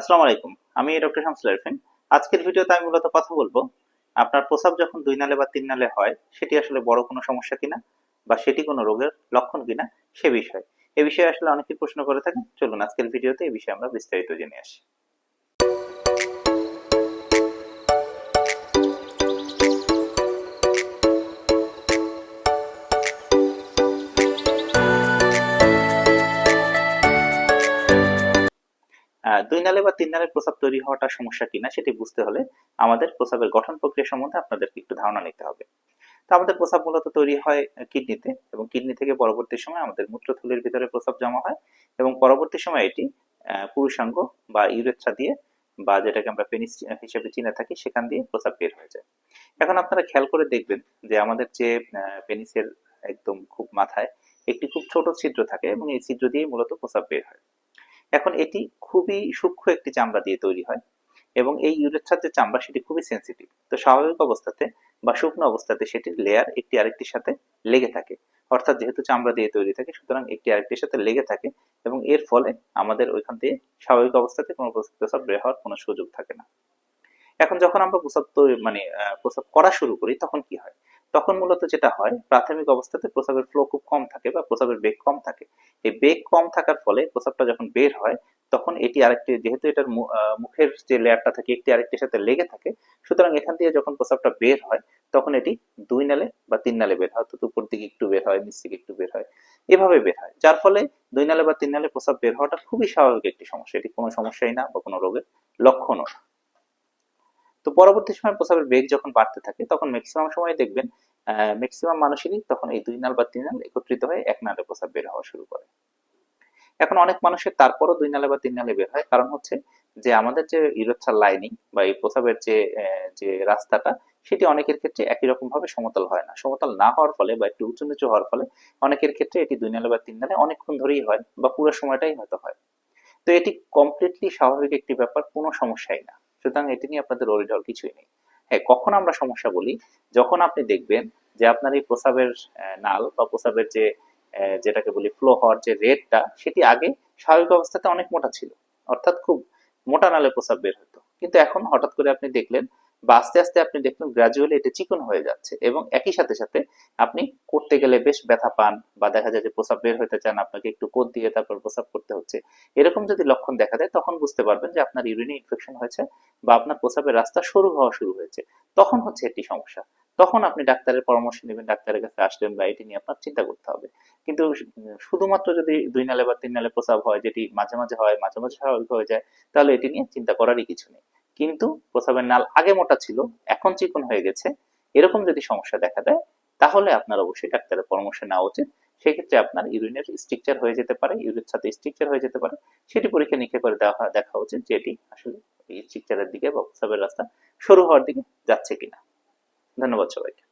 আসসালামু আলাইকুম, আমি ডক্টর শামসুল আরফিন। আজকের ভিডিওতে আমি মূলত কথা বলব, আপনার প্রস্রাব যখন দুই নালে বা তিন নালে হয়, সেটি আসলে বড় কোনো সমস্যা কিনা বা সেটি কোনো রোগের লক্ষণ কিনা সে বিষয়ে। এ বিষয়ে আসলে অনেকেই প্রশ্ন করে থাকেন। চলুন আজকের ভিডিওতে এই বিষয়ে আমরা বিস্তারিত জেনে আসি। দুই নালে বা তিন নালে প্রস্রাব তৈরি হওয়াটা সমস্যা কিনা সেটি বুঝতে হলে আমাদের প্রস্রাবের গঠন প্রক্রিয়া সম্বন্ধে আপনাদেরকে একটু ধারণা নিতে হবে। তো আমাদের প্রস্রাব মূলত তৈরি হয় কিডনিতে এবং কিডনি থেকে পরবর্তী সময় আমাদের মূত্রথলির ভিতরে প্রস্রাব জমা হয় এবং পরবর্তী সময় এটি পুরুষাঙ্গ বা ইউরেথ্রা দিয়ে বা যেটাকে আমরা পেনিস হিসেবে চিনে থাকি সেখান দিয়ে প্রস্রাব বের হয়ে যায়। এখন আপনারা খেয়াল করে দেখবেন যে আমাদের যে পেনিসের একদম খুব মাথায় একটি খুব ছোট ছিদ্র থাকে এবং এই ছিদ্র দিয়ে মূলত প্রস্রাব বের হয়। এখন এটি খুবই সূক্ষ্ম একটি চামড়া দিয়ে তৈরি হয় এবং এই ইউরেথ্রার যে চামড়া সেটি খুবই সেন্সিটিভ তো স্বাভাবিক অবস্থাতে বা শুকনো অবস্থাতে সেটির লেয়ার একটি আরেকটির সাথে লেগে থাকে। অর্থাৎ যেহেতু চামড়া দিয়ে তৈরি থাকে, সুতরাং একটি আরেকটির সাথে লেগে থাকে এবং এর ফলে আমাদের ওইখান দিয়ে স্বাভাবিক অবস্থাতে কোনো প্রস্রাব বের হওয়ার কোনো সুযোগ থাকে না। এখন যখন আমরা প্রস্রাব মানে প্রস্রাব করা শুরু করি, তখন কি হয়? তখন মূলত যেটা হয়, প্রাথমিক অবস্থাতে প্রস্রাবের ফ্লো খুব কম থাকে বা প্রস্রাবের বেগ কম থাকে। এই বেগ কম থাকার ফলে প্রস্রাবটা যখন বের হয়, তখন এটি আরেকটি, যেহেতু এটার মুখের যে লেয়ারটা থাকে, একটি আরেকটির সাথে লেগে থাকে, সুতরাং এখান দিয়ে যখন প্রস্রাবটা বের হয়, তখন এটি দুই নালে বা তিন নালে বের হয়, অর্থাৎ উপর দিকে একটু বের হয়, নিচ থেকে একটু বের হয়, এভাবে বের হয়। যার ফলে দুই নালে বা তিন নালে প্রস্রাব বের হওয়াটা খুবই স্বাভাবিক একটি সমস্যা। এটি কোনো সমস্যাই না বা কোনো রোগের লক্ষণও না। তো পরবর্তী সময় প্রস্রাবের বেগ যখন বাড়তে থাকে, তখন ম্যাক্সিমাম সময় দেখবেন ম্যাক্সিমাম মানুষেরই তখন এই দুই নাল বা তিন নাল একত্রিত হয়ে এক নালে প্রস্রাব বের হওয়া শুরু করে। এখন অনেক মানুষের তারপরও দুই নালে বা তিন নালে বের হয়। কারণ হচ্ছে যে আমাদের যে ইউরোথ্রাল লাইনিং বা এই প্রস্রাবের যে যে রাস্তাটা, সেটি অনেকের ক্ষেত্রে একই রকম ভাবে সমতল হয় না। সমতল না হওয়ার ফলে বা একটু উঁচু নিচু হওয়ার ফলে অনেকের ক্ষেত্রে এটি দুই নালে বা তিন নালে অনেকক্ষণ ধরেই হয় বা পুরো সময়টাই হয়তো হয়। তো এটি কমপ্লিটলি স্বাভাবিক একটি ব্যাপার, কোনো সমস্যাই না। সুতরাং এটি নিয়ে আপনাদের হওয়ার কিছুই নেই। হ্যাঁ কখন আমরা সমস্যা বলি? যখন আপনি দেখবেন যে আপনার এই প্রসাবের নাল বা প্রসাবের যে যেটাকে বলি ফ্লো হওয়ার যে রেটটা, সেটি আগে স্বাভাবিক অবস্থাতে অনেক মোটা ছিল। অর্থাৎ খুব মোটা নালে প্রসাব বের হতো। কিন্তু এখন হঠাৎ করে আপনি দেখলেন বা আস্তে আস্তে আপনি দেখলেন গ্রাজুয়ালি এটা চিকন হয়ে যাচ্ছে এবং একই সাথে সাথে আপনি করতে গেলে বেশ ব্যথা পান বা দেখা যায় যে প্রস্রাব বের হতে চান, আপনাকে একটু কোদ দিয়ে তারপর প্রস্রাব করতে হচ্ছে। এরকম যদি লক্ষণ দেখা দেয়, তখন বুঝতে পারবেন যে আপনার ইউরিনে ইনফেকশন হয়েছে বা আপনার প্রস্রাবের রাস্তা সরু হওয়া শুরু হয়েছে। তখন হচ্ছে একটি সমস্যা। তখন আপনি ডাক্তারের পরামর্শ নেবেন, ডাক্তারের কাছে আসলেন বা এটি নিয়ে আপনার চিন্তা করতে হবে। কিন্তু শুধুমাত্র যদি দুই নালে বা তিন নালে প্রস্রাব হয়, যেটি মাঝে মাঝে হয়, মাঝে মাঝে স্বাভাবিক হয়ে যায়, তাহলে এটি নিয়ে চিন্তা করারই কিছু নেই। কিন্তু প্রস্রাবের নাল আগে মোটা ছিল, এখন চিকন হয়ে গেছে। এরকম যদি সমস্যা দেখা দেয়, তাহলে আপনার অবশ্যই ডাক্তারের পরামর্শ নেওয়া উচিত। সেক্ষেত্রে আপনার ইউরিনের স্ট্রিকচার হয়ে যেতে পারে, ইউরিনের সাথে স্ট্রিকচার হয়ে যেতে পারে। সেটি পরীক্ষা নিক্ষে করে দেওয়া দেখা উচিত যে এটি আসলে স্ট্রিকচারের দিকে বা প্রস্রাবের রাস্তা সরু হওয়ার দিকে যাচ্ছে কিনা। ধন্যবাদ সবাইকে।